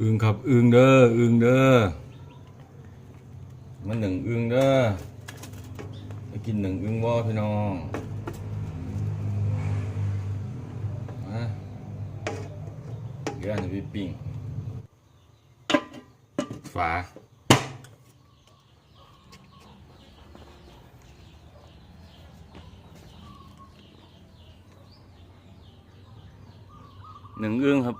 อึงครับอึงเด้ออึงเด้อมันหนึ่งอึงเด้อไปกินหนึ่งอึงบ่พี่น้องมาเดี๋ยวอันจะไปปิ้งฝาหนึ่งอึงครับ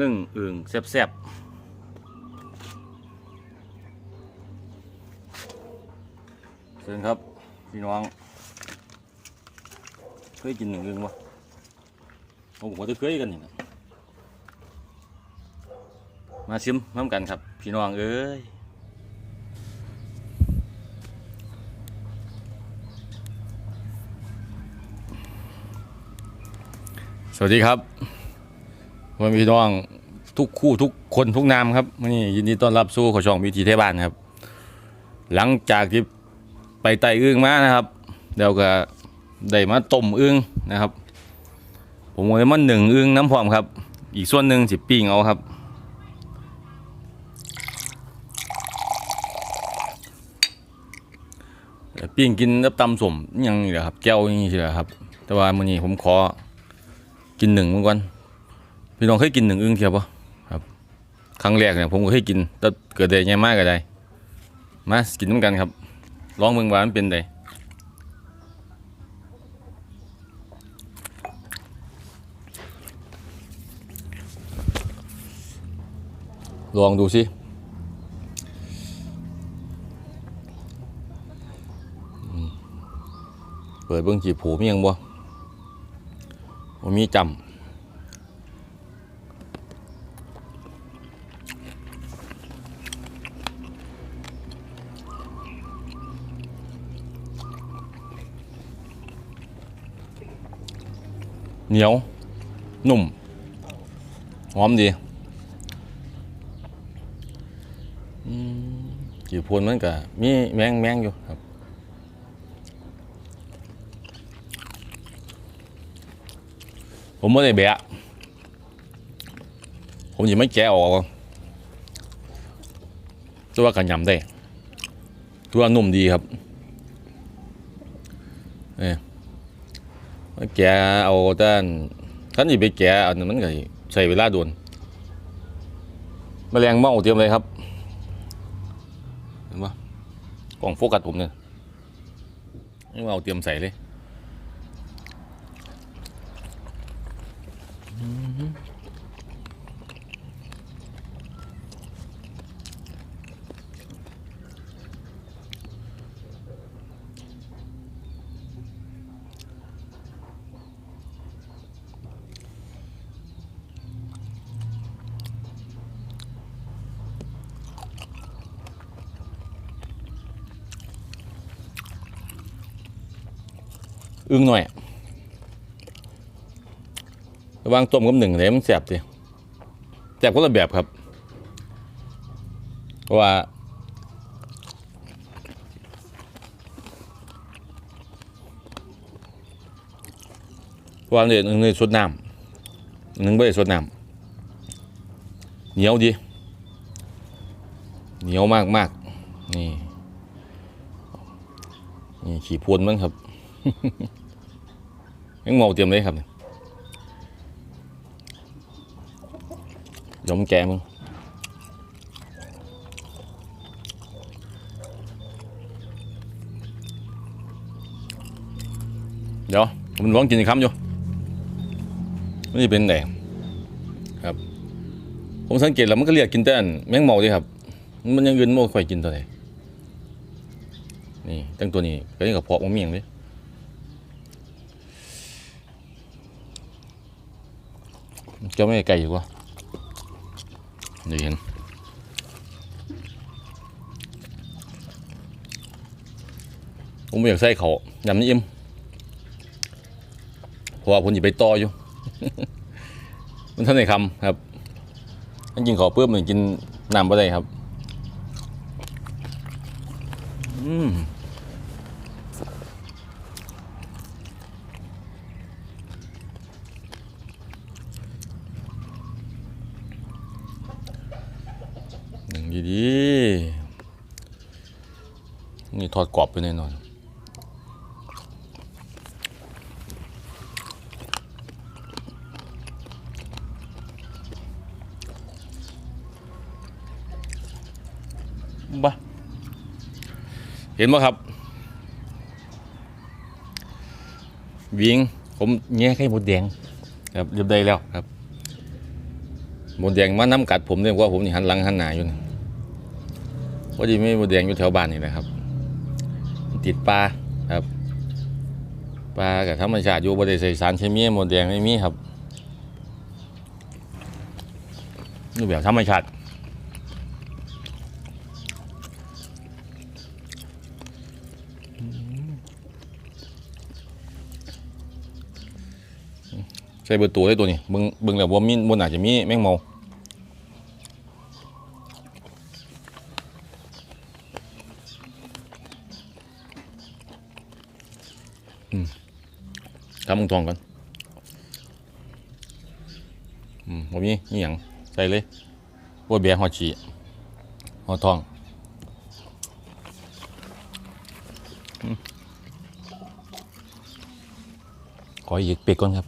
นึ่งอึ่งแซ่บๆเชิญครับ พี่น้อง เคยกินหนึ่งอึ่งปะผมก็จะเคยกันนี่นะมาชิมน้ำกันครับ พี่น้องเอ้ยสวัสดีครับ วันพี่น้องทุกคู่ทุกคนทุกนามครับนนี้ยินดีต้อนรับสู่ขอช่องวิถีเทบ้านครับ หลังจากที่ไปไต่อึ้งมานะครับเดี๋ยวก็ได้มาต้มอึ้งนะครับ ผมเลยมาหนึ่งอึ้งน้ำพร้อมครับ อีกส่วนหนึ่งสิปิ้งเอาครับปิ้งกินแล้วตำสมยังนี่แหละครับแก้วอย่างนี้ใช่ไหมครับ แต่ว่ามื้อนี้ผมขอกินหนึ่งมื้อก่อน พี่น้องเคยกินหนึ่งอึ้งเทียบปะครับ ครั้งแรกเนี่ยผมก็เคยกินแต่เกิดได้ยังมากก็ได้ มากินน้ำกันครับลองเมืองว่ามันเป็นไดลองดูสิเปิดเบื้องจีบผูมียังบ่บ่มีจำ เหนียว นุ่ม หอมดีกี่พวนมันก็มีแมงแมงอยู่ครับผมไม่ได้แบะ ผมยังไม่แกะออกตัวากันยำได้ตัวนุ่มดีครับเนี่ย แกะเอาแต่ท่านอย่าไปแกะอันนั้นมันก็ใช้เวลาด่วนแมลงเม่าเตรียมเลยครับเห็นปะกล่องโฟกัสผมเนี่ยนี่เอาเตรียมใส่เลย อึ้งหน่อย ระวางต้มกับหนึ่งเลยมันแสบสิแสบคนละแบบครับว่าว่าเนี่ยหนึ่งในสดน้ำหนึ่งไม่ได้สดน้ำเหนียวดีเหนียวมากมากนี่นี่ขี่พวนมั้งครับ ยังเมาเตรียมเลยครับยยอมแกมึงเดี๋ยวผมลองกินคำอยู่นจะเป็นแดงครับ ผมสังเกตแล้วมันก็เรียกกินแต่อันแมงเมาดีครับ มันยังอื่นไม่ค่อยกินเท่าไหร่นี่ตั้งตัวนี้ก็ยังกับเพาะมะเมียงเลย เจ้าแม่ไก่อยู่วะดูเห็นผมไม่อยากใส่เขายำนี้อิ่มเพราะว่าผมอยู่ไปต่ออยู่ มันท่านในคำครับกิงนขอเพื่อมันกินน้ำไปได้ครับ อืม ดีๆ นี่ทอดกรอบไปแน่นอนบ้าเห็นไหมครับ วิ่งผมแง่ไข่หมดแดงครับเรียบได้แล้วครับหมดแดงมาน้ำกัดผมเนี่ยว่าผมนี่หันหลังหันหน้าอยู่นะ พอดีไม่มดแดงอยู่แถวบ้านนี่แหละครับ ติดปลาครับปลากับธรรมชาติอยู่บริใส่สารเคมีหมดแดงไม่มีครับนี่แบบธรรมชาติใส่เบอร์ตัวได้ตัวนี้เบึงเบึงแล้วว่ามีบนอาจจะมีแมงเมา ทำมึงทองกันอืมบ่มีนี่หยังใส่เลยบัวเบียร์หอชีหอทองอขออีกเปีกก่อนครับ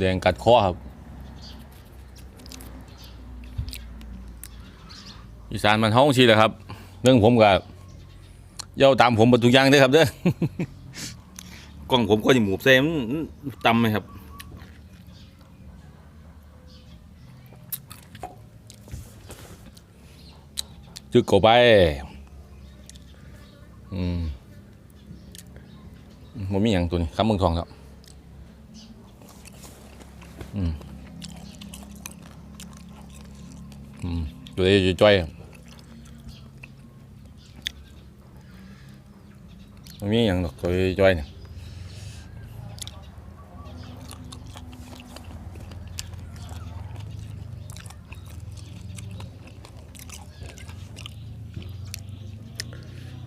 แดงกัดคอครับ อีสานมันห้องชีแหละครับ เรื่องผมกับเย้าตามผมหมดทุกอย่างเด้อครับเด้อกล้องผมก็จะหมูเซมนตำไหมครับจึกเข้าไปอืมมันมีอย่างตัวนี้คำเมืองทองครับ อืม อืม ตัวนี้จะจ้อย มันมีอย่างดอกตัวนี้อยเนี่ย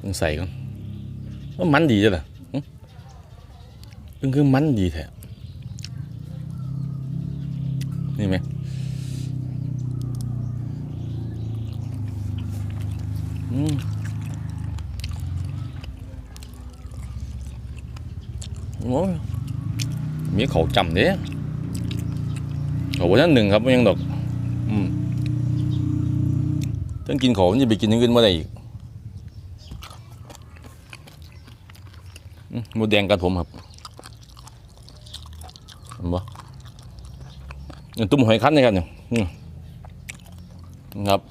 ต้องใส่ก่อนมันดีจ้ะล่ะหึมันคือมันดีแท้นี่ไหม อืม โอ้มีเขาจำเด้เขาวันนั้นหนึ่งครับยังดอก อืมต้องกินเขานจะไปกินอย่างอื่นเมื่อไรอีกมหมดแดงกัดผมครับเห็นปะนี่ตุ้มหอยคั้นนี่ครับเนี่ยครับ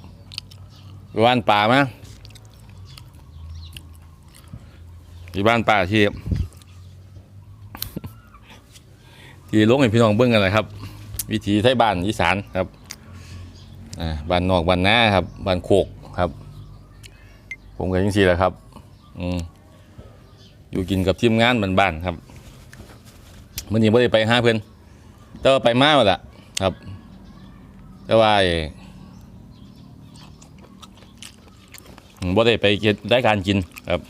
ไปว่านป่ามาที่บ้านป่าที่ ที่ลงให้พี่น้องเบิ้งกันเลยครับ วิถีไทยบ้านอีสานครับบ้านนอกบ้านนาครับบ้านโคกครับ ผมก็ยังสีแหละครับอืมอยู่กินกับทีมงานบ้านๆครับมื่อนี้ไม่ได้ไปหาเพื่อนแต่ว่าไปมาหมดละครับ แต่ว่าไอ้บ่ได้ไปได้การกินครับ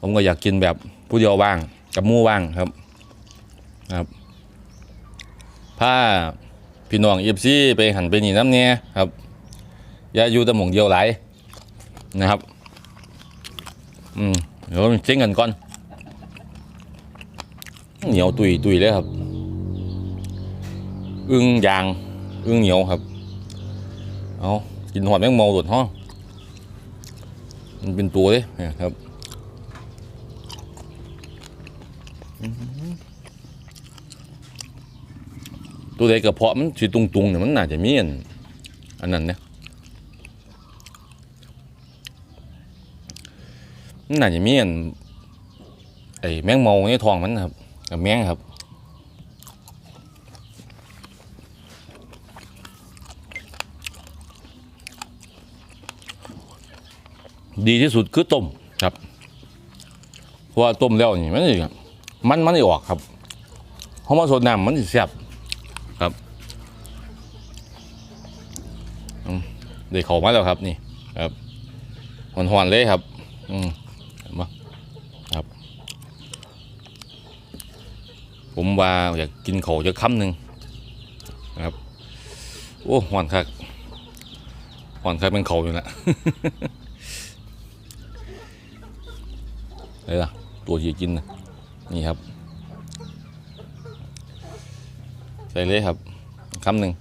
ผมก็อยากกินแบบผู้เดียวว่างกับมู่ว่างครับ ครับถ้าพี่น้องเอฟซีไปหันไปนี่น้ำเนี่ยครับอย่าอยู่แต่หมองเดียวไหลนะครับ อืมเดี๋ยวเจ๊งกันก่อน เหนียวตุยตุยเลยครับ อึ้งยาง อึ้งเหนียวครับ เอากินหอดแมงเมาหลุดห้องมันเป็นตัวเลยนี่ยครับอื้อหือ ตัวใดกระเพาะมันสีตุงๆเนี่ยมันน่าจะมีอันอันนั้นเนี่ยมันน่าจะมีอันไอ้แมงเมาในท้องมันครับกับแมงครับดีที่สุดคือต้มครับ เพราะว่าต้มแล้วนี่มันสิมันมันไม่ออกครับเพราะว่าสดน้ำมันสิแซ่บ ครับได้เขามาแล้วครับนี่ครับหอนหอนเลยครับ อืมาครับ ผมว่าอยากกินเขอจะค่ำหนึ่งครับ โอ้หอนคักหอนคักเป็นเขาอยู่และอะไรล่ะ ตัวที่กินนะนี่ครับ ส่เลยครับคำหนึ่ง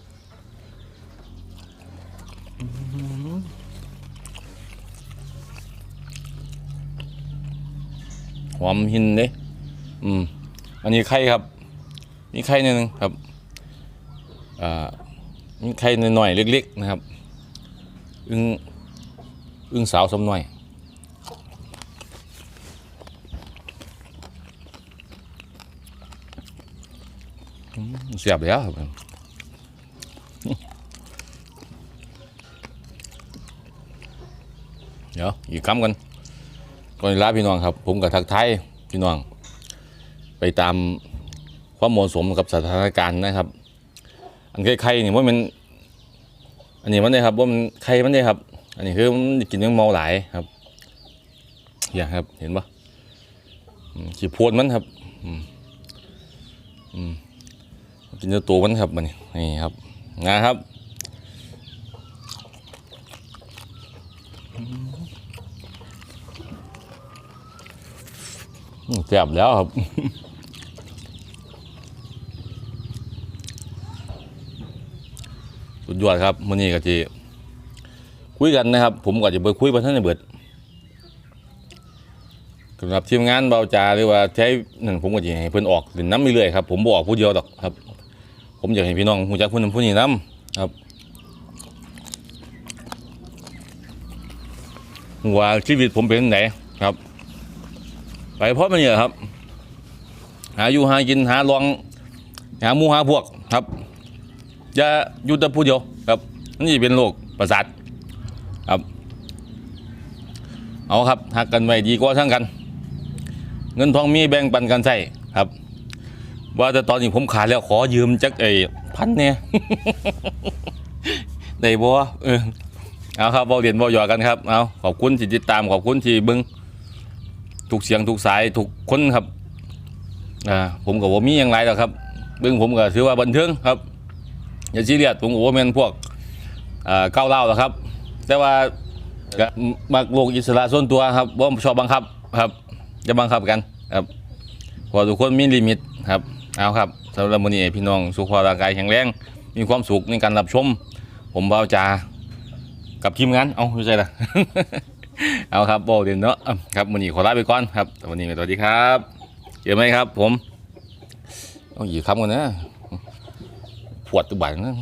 หอมหินเด้อืม อันนี้ไข่ครับ มีไข่นิดนึงครับ อ่า มีไข่หน่อยๆเล็กๆนะครับ อึ้งอึ้งสาวสมหน่อย อืม เสียบแล้วครับเดี๋ยวอีกคำกันก่อนลาพี่น้องครับ ผมกับทักไทยพี่น้อง ไปตามความเหมาะสมกับสถานการณ์นะครับ อันไข่ๆนี่ยว่ามัน อันนี้มันเนี่ยครับว่ามันไข่มันเนี่ยครับ อันนี้คือมันกินยังเมาหลายครับอย่างครับเห็นปะอืมขี้โพดมันครับ อืมอืม กินเนื้อตัวมันครับมันนี่ครับนะครับแซ่บแล้วครับสุดยอดครับมื้อนี้ก็จะคุยกันนะครับ ผมก็จะไปคุยกับท่านในเบิดสำหรับทีมงานเบาจาหรือว่าใช้นั่นผมก็จะให้เพิ่นออกเล่นน้ำเรื่อยครับ ผมบออกผู้เดียวดอกครับ ผมอยากให้พี่น้องรู้จักผู้นั้นผู้นี้น้ำครับว่าชีวิตผมเป็นไหนครับ ไปเพราะมันเนี่ยครับ หาอยู่หากินหาลอง หาหมูหาพวกครับอย่าหยุดแต่ผู้เดียวครับนี่เป็นโรคประสาทครับ เอาครับหักกันไว้ดีกว่าทั้งกัน เงินทองมีแบ่งปันกันใช้ครับ ว่าแต่ตอนนี้ผมขาดแล้วขอยืมจักไอ้พันเนี่ยได้บ่เออเอาครับเบาเด่นบาหยอกกันครับเอาขอบคุณที่ติดตามขอบคุณที่เบึงทุกเสียงทุกสายทุกคนครับอ่าผมกับผมมีอย่างไรหรอกครับเบึงผมก็ถือว่าบันเทิงครับอย่าซีเรียสผมโอ้แมนพวกเอ่อก้าวเล่าหรอกครับ แต่ว่ามักโลกอิสระส่วนตัวครับว่าชอบบังคับครับ จะบังคับกันครับพอทุกคนมีลิมิตครับ เอาครับสำหรับมื้นี้พี่น้องสุขภาพร่างกายแข็งแรง มีความสุขในการรับชม ผมบ่าวจากับทีมงาน เอาไม่ใช่ละเอาครับโบเด่นเนาะครับมื้นี้ขอลาไปก่อนครับวันนี้สวัสดีครับเจอไหมครับ ผมต้องหยีครับกันนะปวดตัวบ่ายนะ